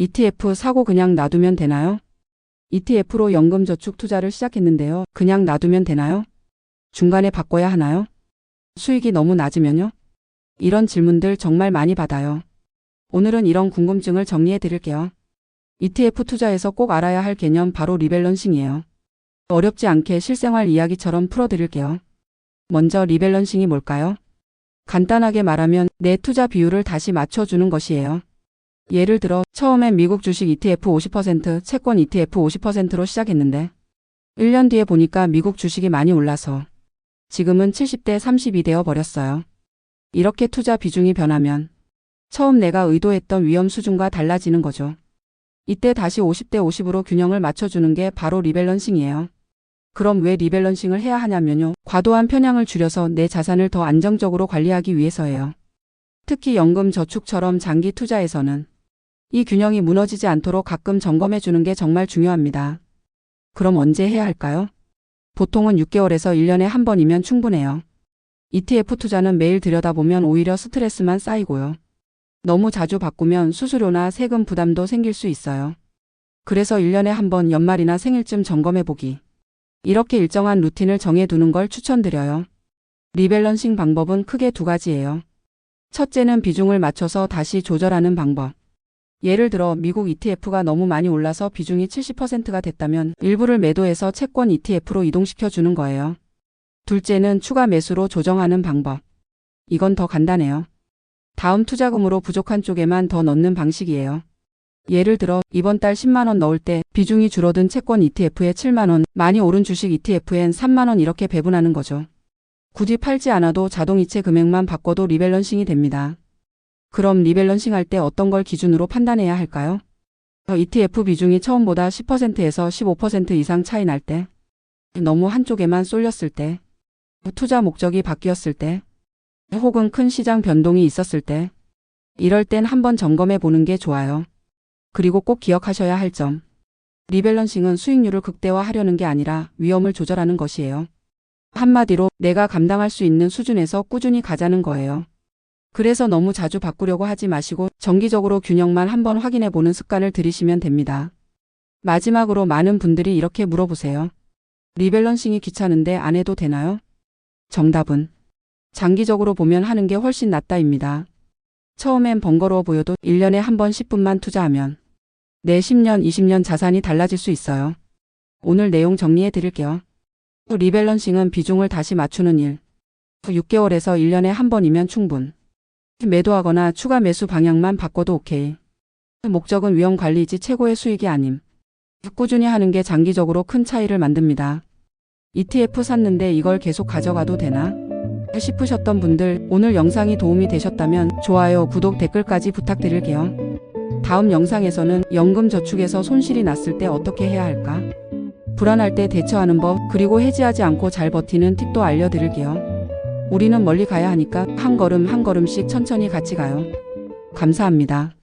ETF 사고 그냥 놔두면 되나요? ETF로 연금 저축 투자를 시작했는데요. 그냥 놔두면 되나요? 중간에 바꿔야 하나요? 수익이 너무 낮으면요? 이런 질문들 정말 많이 받아요. 오늘은 이런 궁금증을 정리해 드릴게요. ETF 투자에서 꼭 알아야 할 개념 바로 리밸런싱이에요. 어렵지 않게 실생활 이야기처럼 풀어 드릴게요. 먼저 리밸런싱이 뭘까요? 간단하게 말하면 내 투자 비율을 다시 맞춰주는 것이에요. 예를 들어 처음엔 미국 주식 ETF 50%, 채권 ETF 50%로 시작했는데 1년 뒤에 보니까 미국 주식이 많이 올라서 지금은 70대 30이 되어 버렸어요. 이렇게 투자 비중이 변하면 처음 내가 의도했던 위험 수준과 달라지는 거죠. 이때 다시 50대 50으로 균형을 맞춰주는 게 바로 리밸런싱이에요. 그럼 왜 리밸런싱을 해야 하냐면요. 과도한 편향을 줄여서 내 자산을 더 안정적으로 관리하기 위해서예요. 특히 연금 저축처럼 장기 투자에서는 이 균형이 무너지지 않도록 가끔 점검해 주는 게 정말 중요합니다. 그럼 언제 해야 할까요? 보통은 6개월에서 1년에 한 번이면 충분해요. ETF 투자는 매일 들여다보면 오히려 스트레스만 쌓이고요. 너무 자주 바꾸면 수수료나 세금 부담도 생길 수 있어요. 그래서 1년에 한 번 연말이나 생일쯤 점검해 보기. 이렇게 일정한 루틴을 정해 두는 걸 추천드려요. 리밸런싱 방법은 크게 두 가지예요. 첫째는 비중을 맞춰서 다시 조절하는 방법. 예를 들어 미국 ETF가 너무 많이 올라서 비중이 70%가 됐다면 일부를 매도해서 채권 ETF로 이동시켜 주는 거예요. 둘째는 추가 매수로 조정하는 방법. 이건 더 간단해요. 다음 투자금으로 부족한 쪽에만 더 넣는 방식이에요. 예를 들어 이번 달 10만원 넣을 때 비중이 줄어든 채권 ETF에 7만원, 많이 오른 주식 ETF엔 3만원 이렇게 배분하는 거죠. 굳이 팔지 않아도 자동이체 금액만 바꿔도 리밸런싱이 됩니다. 그럼 리밸런싱 할 때 어떤 걸 기준으로 판단해야 할까요? ETF 비중이 처음보다 10%에서 15% 이상 차이 날 때, 너무 한쪽에만 쏠렸을 때, 투자 목적이 바뀌었을 때, 혹은 큰 시장 변동이 있었을 때, 이럴 땐 한번 점검해 보는 게 좋아요. 그리고 꼭 기억하셔야 할 점. 리밸런싱은 수익률을 극대화하려는 게 아니라 위험을 조절하는 것이에요. 한마디로 내가 감당할 수 있는 수준에서 꾸준히 가자는 거예요. 그래서 너무 자주 바꾸려고 하지 마시고 정기적으로 균형만 한번 확인해 보는 습관을 들이시면 됩니다. 마지막으로 많은 분들이 이렇게 물어보세요. 리밸런싱이 귀찮은데 안 해도 되나요? 정답은 장기적으로 보면 하는 게 훨씬 낫다입니다. 처음엔 번거로워 보여도 1년에 한 번 10분만 투자하면 내 10년, 20년 자산이 달라질 수 있어요. 오늘 내용 정리해 드릴게요. 리밸런싱은 비중을 다시 맞추는 일. 6개월에서 1년에 한 번이면 충분. 매도하거나 추가 매수 방향만 바꿔도 오케이. 목적은 위험 관리이지 최고의 수익이 아님. 꾸준히 하는 게 장기적으로 큰 차이를 만듭니다. ETF 샀는데 이걸 계속 가져가도 되나? 싶으셨던 분들 오늘 영상이 도움이 되셨다면 좋아요, 구독, 댓글까지 부탁드릴게요. 다음 영상에서는 연금 저축에서 손실이 났을 때 어떻게 해야 할까? 불안할 때 대처하는 법, 그리고 해지하지 않고 잘 버티는 팁도 알려드릴게요. 우리는 멀리 가야 하니까 한 걸음 한 걸음씩 천천히 같이 가요. 감사합니다.